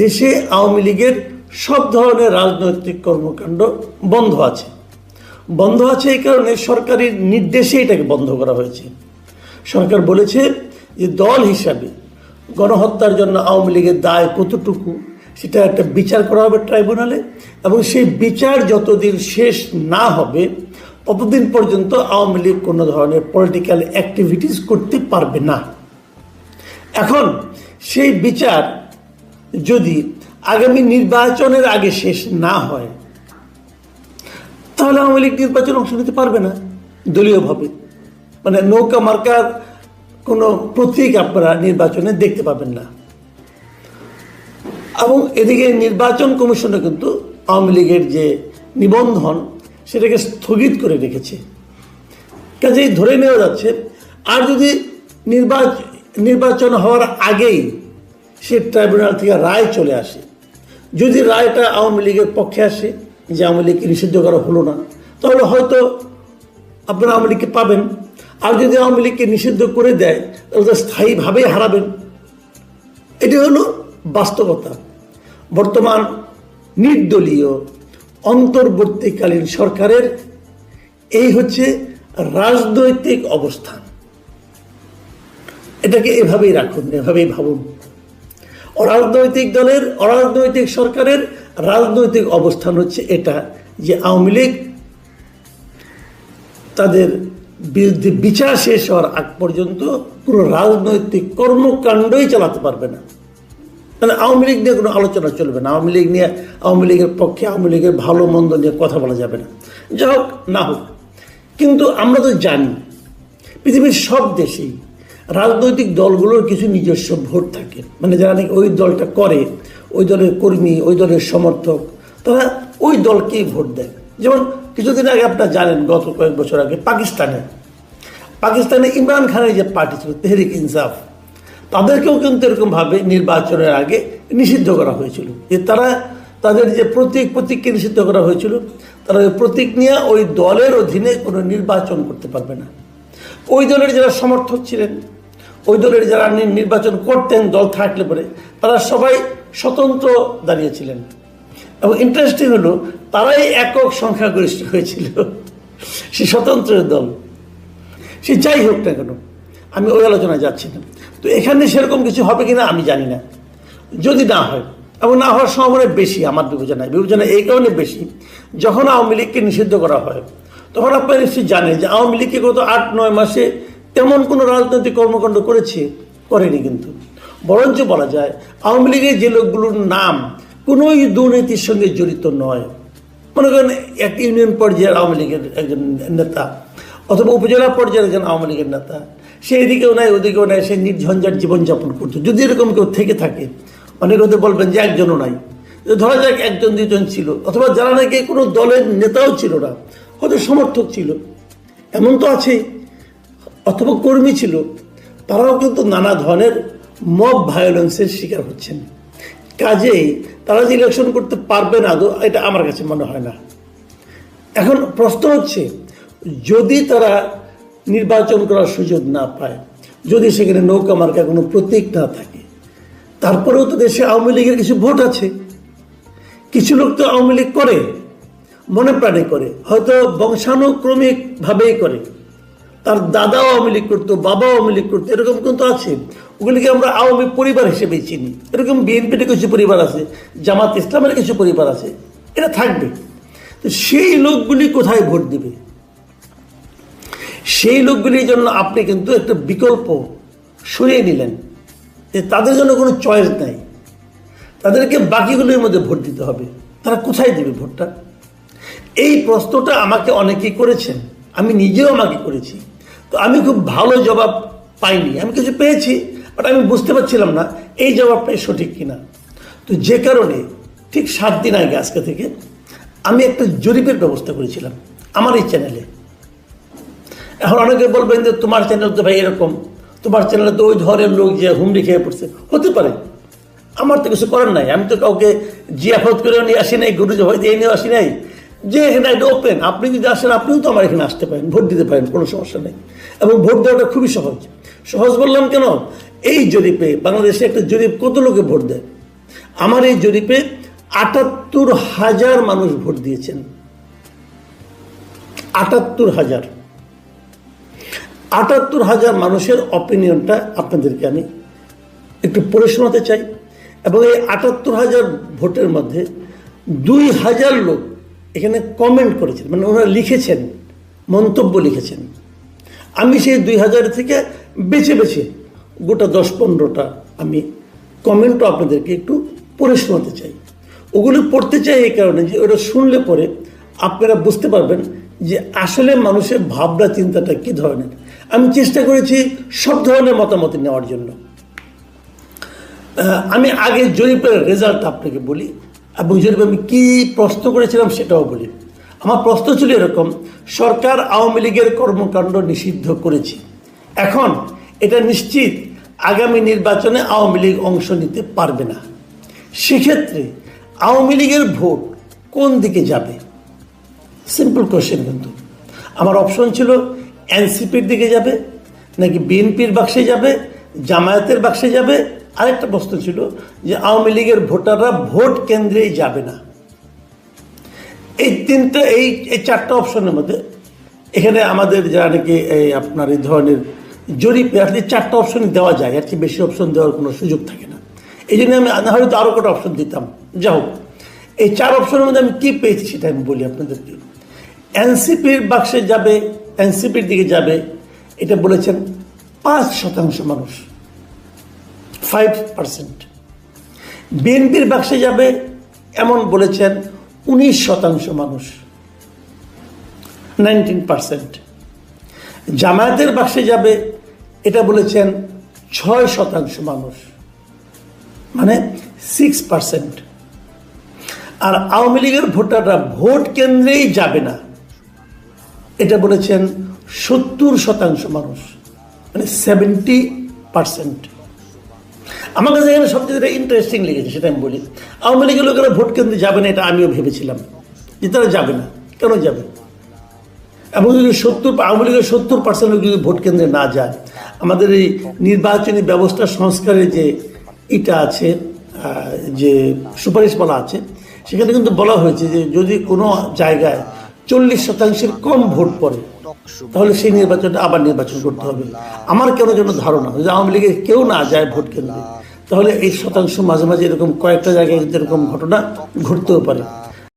দেশে আওয়ামী লীগের সব ধরনের রাজনৈতিক কর্মকাণ্ড বন্ধ আছে। বন্ধ আছে এই কারণে সরকারের নির্দেশে এটাকে বন্ধ করা হয়েছে। সরকার বলেছে যে দল হিসাবে গণহত্যার জন্য আওয়ামী লীগের দায় কতটুকু, সেটা একটা বিচার করা হবে ট্রাইব্যুনালে এবং সেই বিচার যতদিন শেষ না হবে, ততদিন পর্যন্ত আওয়ামী লীগ কোনো ধরনের পলিটিক্যাল অ্যাক্টিভিটিস করতে পারবে না। এখন সেই বিচার যদি আগামী নির্বাচনের আগে শেষ না হয়, তাহলে আওয়ামী লীগ নির্বাচন অংশ নিতে পারবে না দলীয়ভাবে। মানে নৌকা মার্কার কোনো প্রতীক আপনারা নির্বাচনে দেখতে পাবেন না। এবং এদিকে নির্বাচন কমিশনে কিন্তু আওয়ামী লীগের যে নিবন্ধন, সেটাকে স্থগিত করে রেখেছে। কাজেই ধরে নেওয়া যাচ্ছে, আর যদি নির্বাচন নির্বাচন হওয়ার আগেই সে ট্রাইব্যুনাল থেকে রায় চলে আসে। যদি রায়টা আওয়ামী লীগের পক্ষে আসে যে আওয়ামী লীগকে নিষিদ্ধ করা হলো না, তাহলে হয়তো আপনারা আওয়ামী লীগকে পাবেন। আর যদি আওয়ামী লীগকে নিষিদ্ধ করে দেয়, তাহলে স্থায়ীভাবেই হারাবেন। এটি হলো বাস্তবতা। বর্তমান নির্দলীয়, অন্তর্বর্তীকালীন সরকারের এই হচ্ছে রাজনৈতিক অবস্থান। এটাকে এভাবেই রাখুন, এভাবেই ভাবুন। অরাজনৈতিক দলের, অরাজনৈতিক সরকারের রাজনৈতিক অবস্থান হচ্ছে এটা, যে আওয়ামী লীগ তাদের বিরুদ্ধে বিচার শেষ হওয়ার আগ পর্যন্ত কোনো রাজনৈতিক কর্মকাণ্ডই চালাতে পারবে না। মানে আওয়ামী লীগ নিয়ে কোনো আলোচনা চলবে না। আওয়ামী লীগ নিয়ে, আওয়ামী লীগের পক্ষে আওয়ামী লীগের ভালো মন্দ নিয়ে কথা বলা যাবে না। যা হোক, না হোক। কিন্তু আমরা তো জানি, পৃথিবীর সব দেশেই রাজনৈতিক দলগুলোর কিছু নিজস্ব ভোট থাকে। মানে যারা নাকি ওই দলটা করে, ওই দলের কর্মী, ওই দলের সমর্থক, তারা ওই দলকেই ভোট দেয়। যেমন কিছুদিন আগে আপনারা জানেন, গত কয়েক বছর আগে পাকিস্তানে পাকিস্তানে ইমরান খানের যে পার্টি ছিল, তেহরিক ইনসাফ, তাদেরকেও কিন্তু এরকমভাবে নির্বাচনের আগে নিষিদ্ধ করা হয়েছিল। যে তারা তাদের যে প্রতীক, প্রতীককে নিষিদ্ধ করা হয়েছিল, তারা ওই প্রতীক নিয়ে ওই দলের অধীনে কোনো নির্বাচন করতে পারবে না। ওই দলের যারা সমর্থক ছিলেন ওই দলের যারা নি- নির্বাচন করতেন, দল থাকলে পরে, তারা সবাই স্বতন্ত্র দাঁড়িয়েছিলেন। এবং ইন্টারেস্টিং হলো, তারাই একক সংখ্যাগরিষ্ঠ হয়েছিল। সে স্বতন্ত্র দল। সে যাই হোক না কেন, আমি ওই আলোচনায় যাচ্ছি না। তো এখানে সেরকম কিছু হবে কিনা আমি জানি না। যদি না হয়, এবং না হওয়ার সম্ভাবনা বেশি, আমার বিবেচনায়। বিবেচনা এই কারণে বেশি, যখন আওয়ামী লীগকে নিষিদ্ধ করা হয়, তখন আপনারা নিশ্চয়ই জানেন যে আওয়ামী লীগকে গত আট, নয় মাসে তেমন কোনো রাজনৈতিক কর্মকাণ্ড করেছে, করেনি কিন্তু। বরঞ্চ বলা যায়, আওয়ামী লীগের যে লোকগুলোর নাম কোনোই দুর্নীতির সঙ্গে জড়িত নয়। মনে করেন এক ইউনিয়ন পর্যায়ের আওয়ামী লীগের একজন নেতা, অথবা উপজেলা পর্যায়ের একজন আওয়ামী লীগের নেতা, সে এদিকেও নাই, ওদিকেও নাই, সে নির্ঝঞ্ঝাট জীবনযাপন করতো যদি এরকম কেউ থেকে থাকে, অনেক হতে বলবেন যে একজনও নাই। ধরা যাক একজন দুজন ছিল, অথবা যারা নাকি কোনো দলের নেতাও ছিল না, হয়তো সমর্থক ছিল। এমন তো আছেই অথবা কর্মী ছিল, তারাও কিন্তু নানা ধরনের মব ভায়োলেন্সের শিকার হচ্ছেন। কাজেই তারা যে ইলেকশন করতে পারবে না এটা আমার কাছে মনে হয় না। এখন প্রশ্ন হচ্ছে, যদি তারা নির্বাচন করার সুযোগ না পায়, যদি সেখানে নৌকা মার্কা কোনো প্রতীক না থাকে, তারপরেও তো দেশে আওয়ামী লীগের কিছু ভোট আছে। কিছু লোক তো আওয়ামী লীগ করে, মনে প্রাণে করে, হয়তো বংশানুক্রমিকভাবেই করে। তার দাদাও আওয়ামী লীগ করতো, বাবাও আওয়ামী লীগ করতো, এরকম কিন্তু আছে। ওগুলিকে আমরা আওয়ামী পরিবার হিসেবেই চিনি। এরকম বিএনপির কিছু পরিবার আছে, জামাত ইসলামের কিছু পরিবার আছে, এটা থাকবে। তো সেই লোকগুলি কোথায় ভোট দিবে? সেই লোকগুলির জন্য আপনি কিন্তু একটা বিকল্প সরিয়ে নিলেন, যে তাদের জন্য কোনো চয়েস নাই। তাদেরকে বাকিগুলির মধ্যে ভোট দিতে হবে। তারা কোথায় দেবে ভোটটা? এই প্রশ্নটা আমাকে অনেকেই করেছেন, আমি নিজেও আমাকে করেছি। তো আমি খুব ভালো জবাব পাইনি। আমি কিছু পেয়েছি বাট আমি বুঝতে পারছিলাম না এই জবাবটাই সঠিক কিনা। তো যে কারণে ঠিক সাত দিন আগে আজকে থেকে আমি একটা জরিপের ব্যবস্থা করেছিলাম আমার এই চ্যানেলে। এখন অনেকে বলবেন যে তোমার চ্যানেল তো ভাই এরকম, তোমার চ্যানেলে তো ওই ধরনের লোক যে হুমড়ি খেয়ে পড়ছে। হতে পারে। আমার তো কিছু করার নাই। আমি তো কাউকে জিয়াফত করে নিয়ে আসি নাই, গুরু জবাই দিয়ে নিয়ে আসি নাই। যে এখানে এটা ওপেন, আপনি যদি আসেন, আপনিও তো আমার এখানে আসতে পারেন, ভোট দিতে পারেন, কোনো সমস্যা নেই। এবং ভোট দেওয়াটা খুবই সহজ। সহজ বললাম কেন? এই জরিপে বাংলাদেশে একটা জরিপ কত লোকে ভোট দেয়? আমার এই জরিপে আটাত্তর হাজার মানুষ ভোট দিয়েছেন। আটাত্তর হাজার। আটাত্তর হাজার মানুষের অপিনিয়নটা আপনাদেরকে আমি একটু পড়ে শোনাতে চাই। এবং এই আটাত্তর হাজার ভোটের মধ্যে দুই হাজার লোক এখানে কমেন্ট করেছেন মানে ওনারা লিখেছেন, মন্তব্য লিখেছেন। আমি সেই দুই হাজার থেকে বেছে বেছে গোটা দশ পনেরোটা আমি কমেন্টও আপনাদেরকে একটু পড়ে শোনাতে চাই। ওগুলো পড়তে চাই এই কারণে যে ওটা শুনলে পরে আপনারা বুঝতে পারবেন যে আসলে মানুষের ভাবনা, চিন্তাটা কী ধরনের। আমি চেষ্টা করেছি সব ধরনের মতামত নেওয়ার জন্য। আমি আগে জরিপের রেজাল্ট আপনাকে বলি। এবং জরিপে আমি কী প্রশ্ন করেছিলাম সেটাও বলি। আমার প্রশ্ন ছিল এরকম, সরকার আওয়ামী লীগের কর্মকাণ্ড নিষিদ্ধ করেছে। এখন এটা নিশ্চিত আগামী নির্বাচনে আওয়ামী লীগ অংশ নিতে পারবে না। সেক্ষেত্রে আওয়ামী লীগের ভোট কোন দিকে যাবে? সিম্পল কোশ্চেন কিন্তু। আমার অপশন ছিল এনসিপির দিকে যাবে, নাকি বিএনপির বাক্সে যাবে, জামায়াতের বাক্সে যাবে আরেকটা প্রশ্ন ছিল যে আওয়ামী লীগের ভোটাররা ভোট কেন্দ্রেই যাবে না। এই তিনটা, এই এই চারটা অপশনের মধ্যে এখানে আমাদের যারা নাকি এই আপনার এই ধরনের জরিপে আসলে চারটা অপশন দেওয়া যায় আর কি বেশি অপশন দেওয়ার কোনো সুযোগ থাকে না। এই জন্য আমি হয়তো আরও কটা অপশন দিতাম। যা হোক, এই চার অপশনের মধ্যে আমি কী পেয়েছি সেটা আমি বলি আপনাদেরকে। এনসিপির বাক্সে যাবে, এনসিপির দিকে যাবে, এটা বলেছেন পাঁচ শতাংশ মানুষ। ফাইভ পার্সেন্ট বিএনপির বাক্সে যাবে এমন বলেছেন উনিশ শতাংশ মানুষ নাইনটিন পার্সেন্ট জামায়াতের বাক্সে যাবে এটা বলেছেন ছয় শতাংশ মানুষ মানে সিক্স পার্সেন্ট আর আওয়ামী লীগের ভোটাররা ভোট কেন্দ্রেই যাবে না, এটা বলেছেন সত্তর শতাংশ মানুষ মানে সেভেন্টি পার্সেন্ট আমার কাছে এখানে সবচেয়ে ইন্টারেস্টিং লেগেছে, সেটা আমি বলি। আওয়ামী লীগের লোকেরা ভোট কেন্দ্রে যাবে না, এটা আমিও ভেবেছিলাম যে তারা যাবে না। কেন যাবে? এবং যদি সত্তর, আওয়ামী লীগের সত্তর পার্সেন্ট লোক যদি ভোট কেন্দ্রে না যায়, আমাদের এই নির্বাচনী ব্যবস্থা সংস্কারের যে এটা আছে যে সুপারিশ বলা আছে, সেখানে কিন্তু বলা হয়েছে যে যদি কোনো জায়গায় চল্লিশ শতাংশের কম ভোট পড়ে, তাহলে সেই নির্বাচনটা আবার নির্বাচন করতে হবে। আমার কেন যেন ধারণা, যদি আওয়ামী লীগের কেউ না যায় ভোট কেন্দ্রে তাহলে এই শতাংশ মাঝে মাঝে এরকম কয়েকটা জায়গায় এরকম ঘটনা ঘটতেও পারে।